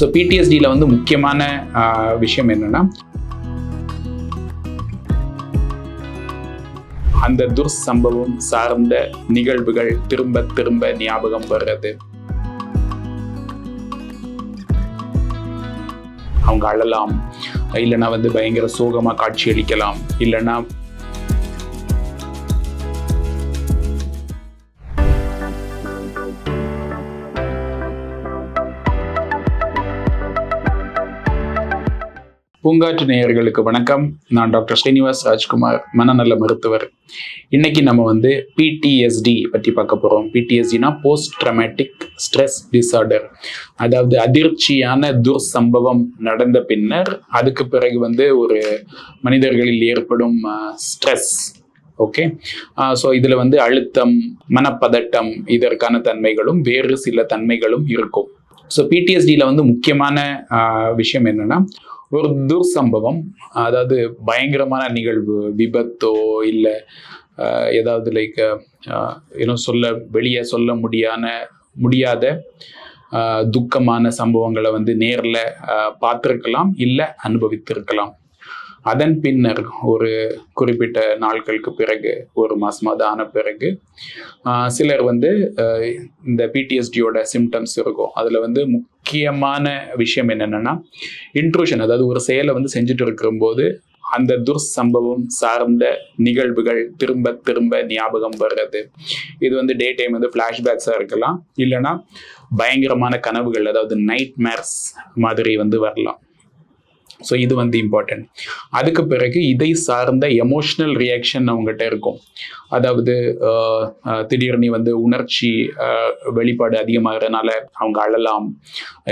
So பிடிஎஸ்டியில் வந்து முக்கியமான விஷயம் என்னன்னா அந்த துர்சம்பவம் சார்ந்த நிகழ்வுகள் திரும்ப திரும்ப ஞாபகம் வர்றது. அவங்க அழலாம். இல்லைன்னா வந்து பயங்கர சோகமாக காட்சியளிக்கலாம். இல்லைன்னா பூங்காற்று நேயர்களுக்கு வணக்கம். நான் டாக்டர் ஸ்ரீனிவாஸ் ராஜ்குமார் மனநல மருத்துவர். இன்னைக்கு நம்ம வந்து பிடிஎஸ்டி பற்றி பார்க்க போகிறோம் பிடிஎஸ்டினா போஸ்ட் ட்ரமேட்டிக் ஸ்ட்ரெஸ் டிசார்டர் அதாவது அதிர்ச்சியான துர்சம்பவம் நடந்த பின்னர் அதுக்கு பிறகு வந்து ஒரு மனிதர்களில் ஏற்படும் ஸ்ட்ரெஸ் ஓகே ஸோ இதில் வந்து அழுத்தம் மனப்பதட்டம் இதற்கான தன்மைகளும் வேறு சில தன்மைகளும் இருக்கும். ஸோ பிடிஎஸ்டியில் வந்து முக்கியமான ஆஹ், விஷயம் என்னன்னா ஒரு துர்சம்பவம் அதாவது பயங்கரமான நிகழ்வு விபத்தோ இல்லை ஏதாவது லைக் இன்னும் சொல்ல வெளியே சொல்ல முடியான முடியாத துக்கமான சம்பவங்களை வந்து நேரில் பார்த்துருக்கலாம் இல்லை அனுபவித்திருக்கலாம். அதன் பின்னர் ஒரு குறிப்பிட்ட நாட்களுக்கு பிறகு ஒரு மாசமாவது ஆன பிறகு சிலர் வந்து இந்த பிடிஎஸ்டியோட சிம்டம்ஸ் இருக்கும். அதில் வந்து முக்கியமான விஷயம் என்னென்னா இன்ட்ரூஷன் அதாவது ஒரு செயலை வந்து செஞ்சுட்டு இருக்கும்போது அந்த துர்சம்பவம் சார்ந்த நிகழ்வுகள் திரும்ப திரும்ப ஞாபகம் வர்றது. இது வந்து டே டைம் வந்து ஃப்ளாஷ்பேக்ஸாக இருக்கலாம். இல்லைன்னா பயங்கரமான கனவுகள் அதாவது நைட் மேர்ஸ் மாதிரி வந்து வரலாம். ஸோ இது வந்து இம்பார்ட்டன்ட் அதுக்கு பிறகு இதை சார்ந்த எமோஷ்னல் ரியாக்ஷன் அவங்ககிட்ட இருக்கும். அதாவது ஆஹ், திடீர்னு வந்து உணர்ச்சி ஆஹ், வெளிப்பாடு அதிகமாகிறதுனால அவங்க அழலாம்.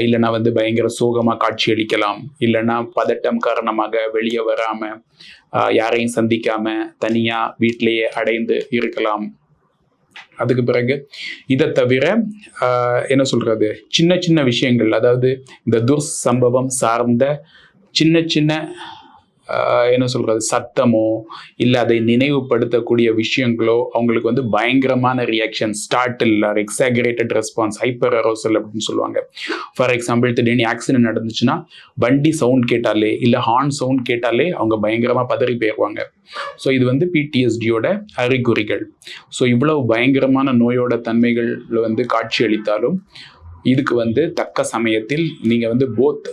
இல்லைன்னா வந்து பயங்கர சோகமாக காட்சியளிக்கலாம் இல்லைன்னா பதட்டம் காரணமாக வெளியே வராமல் யாரையும் சந்திக்காம தனியாக வீட்டிலேயே அடைந்து இருக்கலாம். அதுக்கு பிறகு இதை தவிர ஆஹ், என்ன சொல்றது? சின்ன சின்ன விஷயங்கள் அதாவது இந்த துர் சம்பவம் சார்ந்த சின்ன சின்ன என்ன சொல்கிறது சத்தமோ இல்லை அதை நினைவுபடுத்தக்கூடிய விஷயங்களோ அவங்களுக்கு வந்து பயங்கரமான reaction startle exaggerated response hyper arousal அப்படின்னு சொல்லுவாங்க. ஃபார் எக்ஸாம்பிள் திடீர்னு ஆக்சிடென்ட் நடந்துச்சுன்னா வண்டி சவுண்ட் கேட்டாலே இல்லை ஹார்ன் சவுண்ட் கேட்டாலே அவங்க பயங்கரமாக பதறி போயிடுவாங்க ஸோ இது வந்து பிடிஎஸ்டியோட அறிகுறிகள். ஸோ இவ்வளவு பயங்கரமான நோயோட தன்மைகள் வந்து காட்சியளித்தாலும் இதுக்கு வந்து தக்க சமயத்தில் நீங்கள் வந்து போத்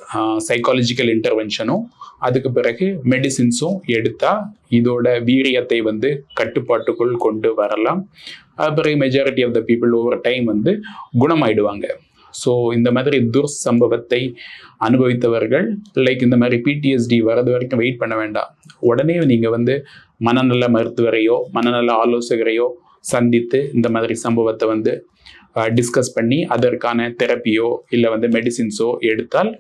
சைக்காலஜிக்கல் இன்டர்வென்ஷனும் அதுக்கு பிறகு மெடிசின்ஸும் எடுத்தால் இதோட வீரியத்தை வந்து கட்டுப்பாட்டுக்குள் கொண்டு வரலாம். பிறகு majority of the people over time வந்து குணமாயிடுவாங்க. ஸோ இந்த மாதிரி துர் சம்பவத்தை அனுபவித்தவர்கள் லைக் இந்த மாதிரி பிடிஎஸ்டி வரது வரைக்கும் வெயிட் பண்ண வேண்டாம். உடனே நீங்கள் வந்து மனநல மருத்துவரையோ மனநல ஆலோசகரையோ சந்தித்து இந்த மாதிரி சம்பவத்தை வந்து டிஸ்கஸ் பண்ணி அதற்கான தெரப்பியோ இல்லை வந்து மெடிசின்ஸோ எடுத்தால்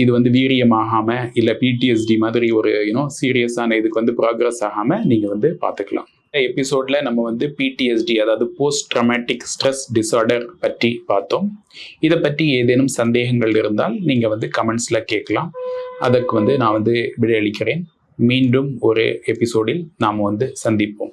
இது வந்து வீரியமாகாமல் இல்லை பிடிஎஸ்டி மாதிரி ஒரு யூனோ சீரியஸான இதுக்கு வந்து ப்ராக்ரஸ் ஆகாமல் நீங்கள் வந்து பார்த்துக்கலாம். எபிசோடில் நம்ம வந்து பிடிஎஸ்டி அதாவது போஸ்ட் ட்ரமேட்டிக் ஸ்ட்ரெஸ் டிசார்டர் பற்றி பார்த்தோம். இதை பற்றி ஏதேனும் சந்தேகங்கள் இருந்தால் நீங்கள் வந்து கமெண்ட்ஸில் கேட்கலாம். அதற்கு வந்து நான் வந்து விடையளிக்கிறேன். மீண்டும் ஒரு எபிசோடில் நாம் வந்து சந்திப்போம்.